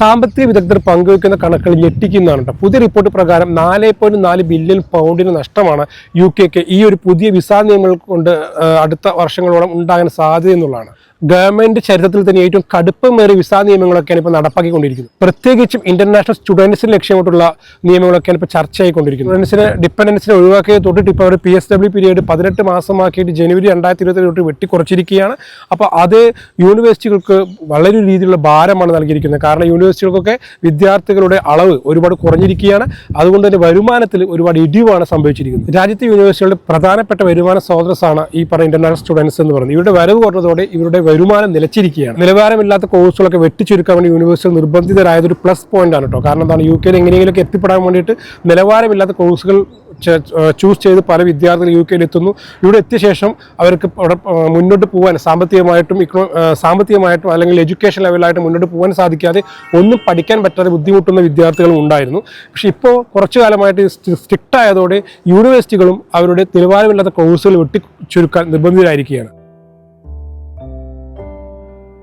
സാമ്പത്തിക വിദഗ്ധർ പങ്കുവയ്ക്കുന്ന കണക്കുകൾ ഞെട്ടിക്കുന്നതാണ് കേട്ടോ. പുതിയ റിപ്പോർട്ട് പ്രകാരം നാല് പോയിന്റ് നാല് ബില്യൺ പൗണ്ടിന് നഷ്ടമാണ് യു കെക്ക് ഈ ഒരു പുതിയ വിസ നിയമങ്ങൾ കൊണ്ട് അടുത്ത വർഷങ്ങളോളം ഉണ്ടാകാൻ സാധ്യത എന്നുള്ളതാണ്. ഗവൺമെന്റ് ചരിത്രത്തിൽ തന്നെ ഏറ്റവും കടുപ്പമേറിയ വിസ നിയമങ്ങളൊക്കെയാണ് ഇപ്പോൾ നടപ്പാക്കിക്കൊണ്ടിരിക്കുന്നത്. പ്രത്യേകിച്ചും ഇന്റർനാഷണൽ സ്റ്റുഡൻസിന് ലക്ഷ്യമിട്ടുള്ള നിയമങ്ങളൊക്കെയാണ് ഇപ്പോൾ ചർച്ച ആയിക്കൊണ്ടിരിക്കുന്നത് സ്റ്റുഡൻസിന് ഡിപ്പെൻഡൻസിനെ ഒഴിവാക്കിയത് തൊട്ടിട്ട് ഇപ്പോൾ അവർ പി എസ് ഡബ്ല്യു പീരീഡ് പതിനെട്ട് മാസമാക്കിയിട്ട് ജനുവരി രണ്ടായിരത്തി ഇരുപത്തി തൊട്ട് വെട്ടിക്കുറച്ചിരിക്കുകയാണ്. അപ്പോൾ അത് യൂണിവേഴ്സിറ്റികൾക്ക് വളരെ രീതിയിലുള്ള ഭാരമാണ് നൽകിയിരിക്കുന്നത്. കാരണം യൂണിവേഴ്സിറ്റികൾക്കൊക്കെ വിദ്യാർത്ഥികളുടെ അളവ് ഒരുപാട് കുറഞ്ഞിരിക്കുകയാണ്. അതുകൊണ്ട് തന്നെ വരുമാനത്തിൽ ഒരുപാട് ഇടിവാണ് സംഭവിച്ചിരിക്കുന്നത്. രാജ്യത്തെ യൂണിവേഴ്സിറ്റികളുടെ പ്രധാനപ്പെട്ട വരുമാന സ്രോതസ്സാണ് ഈ പറയുന്ന ഇന്റർനാഷണൽ സ്റ്റുഡൻസ് എന്ന് പറയുന്നത്. ഇവരുടെ വരവ് കുറഞ്ഞതോടെ ഇവരുടെ വരുമാനം നിലച്ചിരിക്കുകയാണ്. നിലവാരമില്ലാത്ത കോഴ്സുകളൊക്കെ വെട്ടിച്ചുരുക്കാൻ വേണ്ടി യൂണിവേഴ്സിറ്റി നിർബന്ധിതരായത് ഒരു പ്ലസ് പോയിന്റ് ആണ് കേട്ടോ കാരണം എന്താണ്? യു കെയിൽ എങ്ങനെയെങ്കിലുമൊക്കെ എത്തിപ്പെടാൻ വേണ്ടിയിട്ട് നിലവാരമില്ലാത്ത കോഴ്സുകൾ ചൂസ് ചെയ്ത് പല വിദ്യാർത്ഥികൾ യു കെയിൽ എത്തുന്നു. ഇവിടെ എത്തിയ ശേഷം അവർക്ക് അവിടെ മുന്നോട്ട് പോകാൻ സാമ്പത്തികമായിട്ടും ഇക്കണോ സാമ്പത്തികമായിട്ടും അല്ലെങ്കിൽ എഡ്യൂക്കേഷൻ ലെവലായിട്ട് മുന്നോട്ട് പോകാൻ സാധിക്കാതെ ഒന്നും പഠിക്കാൻ പറ്റാതെ ബുദ്ധിമുട്ടുന്ന വിദ്യാർത്ഥികളും ഉണ്ടായിരുന്നു. പക്ഷേ ഇപ്പോൾ കുറച്ചു കാലമായിട്ട് സ്ട്രിക്റ്റ് ആയതോടെ യൂണിവേഴ്സിറ്റികളും അവരുടെ നിലവാരമില്ലാത്ത കോഴ്സുകൾ വെട്ടി ചുരുക്കാൻ നിർബന്ധിതരായിരിക്കുകയാണ്.